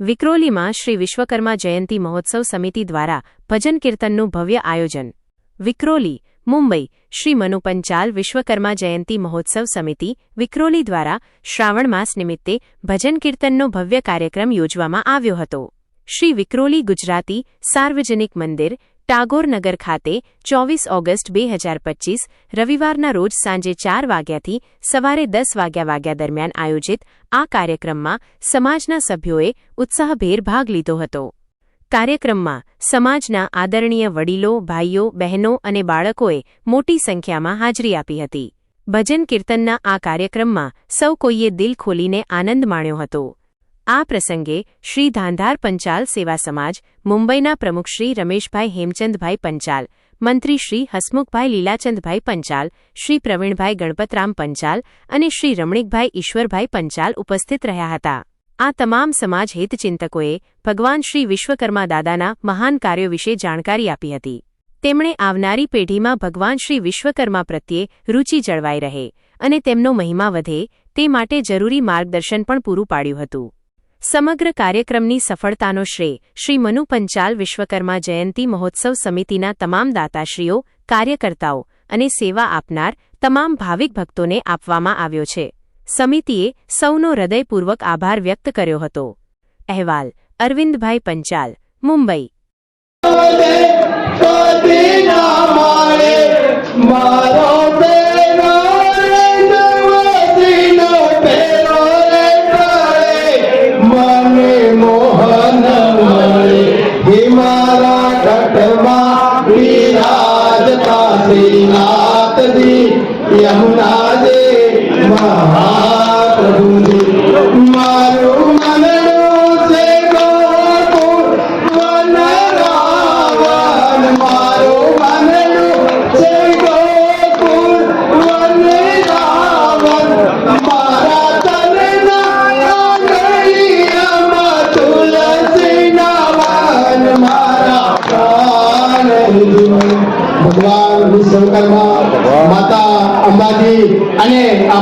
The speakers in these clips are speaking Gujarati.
વિક્રોલીમાં શ્રી વિશ્વકર્મા જયંતી મહોત્સવ સમિતિ દ્વારા ભજન કીર્તનનું ભવ્ય આયોજન. વિક્રોલી, મુંબઈ, શ્રી મનુ પંચાલ વિશ્વકર્મા જયંતી મહોત્સવ સમિતિ, વિક્રોલી દ્વારા શ્રાવણ માસ નિમિત્તે ભજન કીર્તનનો ભવ્ય કાર્યક્રમ યોજવામાં આવ્યો હતો. શ્રી વિક્રોલી ગુજરાતી સાર્વજનિક મંદિર ટાગોરનગર ખાતે ચોવીસ ઓગસ્ટ બે હજાર પચીસ, રવિવારના રોજ સાંજે ચાર વાગ્યાથી સવારે દસ વાગ્યા વાગ્યા દરમિયાન આયોજિત આ કાર્યક્રમમાં સમાજના સભ્યોએ ઉત્સાહભેર ભાગ લીધો હતો. કાર્યક્રમમાં સમાજના આદરણીય વડીલો, ભાઈઓ, બહેનો અને બાળકોએ મોટી સંખ્યામાં હાજરી આપી હતી. ભજન કીર્તનના આ કાર્યક્રમમાં સૌ કોઈએ દિલ ખોલીને આનંદ માણ્યો હતો. આ પ્રસંગે શ્રી ધાંધાર પંચાલ સેવા સમાજ, મુંબઈના પ્રમુખ શ્રી રમેશભાઈ હેમચંદભાઈ પંચાલ, મંત્રી શ્રી હસમુખભાઈ લીલાચંદભાઈ પંચાલ, શ્રી પ્રવીણભાઈ ગણપતરામ પંચાલ અને શ્રી રમણીકભાઈ ઈશ્વરભાઈ પંચાલ ઉપસ્થિત રહ્યા હતા. આ તમામ સમાજ હિતચિંતકોએ ભગવાન શ્રી વિશ્વકર્મા દાદાના મહાન કાર્યો વિશે જાણકારી આપી હતી. તેમણે આવનારી પેઢીમાં ભગવાન શ્રી વિશ્વકર્મા પ્રત્યે રૂચિ જળવાઈ રહે અને તેમનો મહિમા વધે તે માટે જરૂરી માર્ગદર્શન પણ પૂરું પાડ્યું હતું. સમગ્ર કાર્યક્રમની સફળતાનો શ્રેય શ્રી મનુ પંચાલ વિશ્વકર્મા જયંતી મહોત્સવ સમિતિના તમામ દાતાશ્રીઓ, કાર્યકર્તાઓ અને સેવા આપનાર તમામ ભાવિક ભક્તોને આપવામાં આવ્યો છે. સમિતિએ સૌનો હૃદયપૂર્વક આભાર વ્યક્ત કર્યો હતો. અહેવાલ અરવિંદભાઈ પંચાલ, મુંબઈ. મારે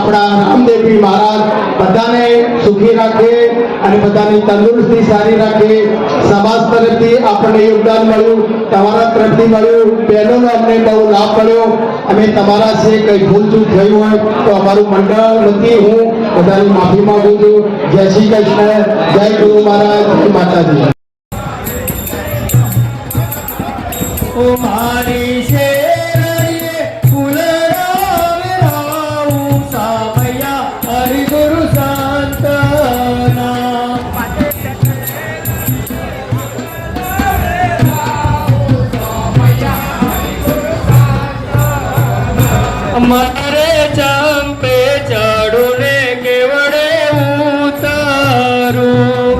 આપણા રામદેવજી મહારાજ બધાને સુખી રાખે અને બધાની તંદુરસ્તી સારી રાખે. સમાજ તરફથી આપણને યોગદાન મળ્યું, તમારા તરફથી મળ્યું, બહેનોનો અમને બહુ લાભ મળ્યો. અમે તમારા છે, કંઈ ભૂલચૂક થયું હોય તો અમારું મંડળ નથી, હું બધાની માફી માગું છું. જય શ્રી કૃષ્ણ, જય ગુરુ મહારાજ, જય માતાજી. ઓ મારી મારે ચંપે ચડું ને કેવડે ઉતારું.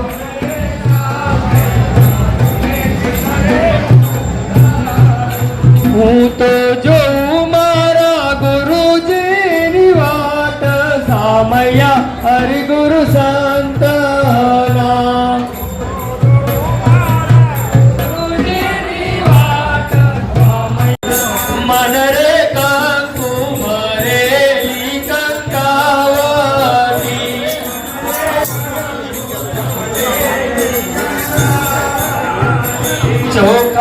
હું તો જોઉં મારા ગુરુજીની વાત. સામયા હરિ ગુરુ ચોક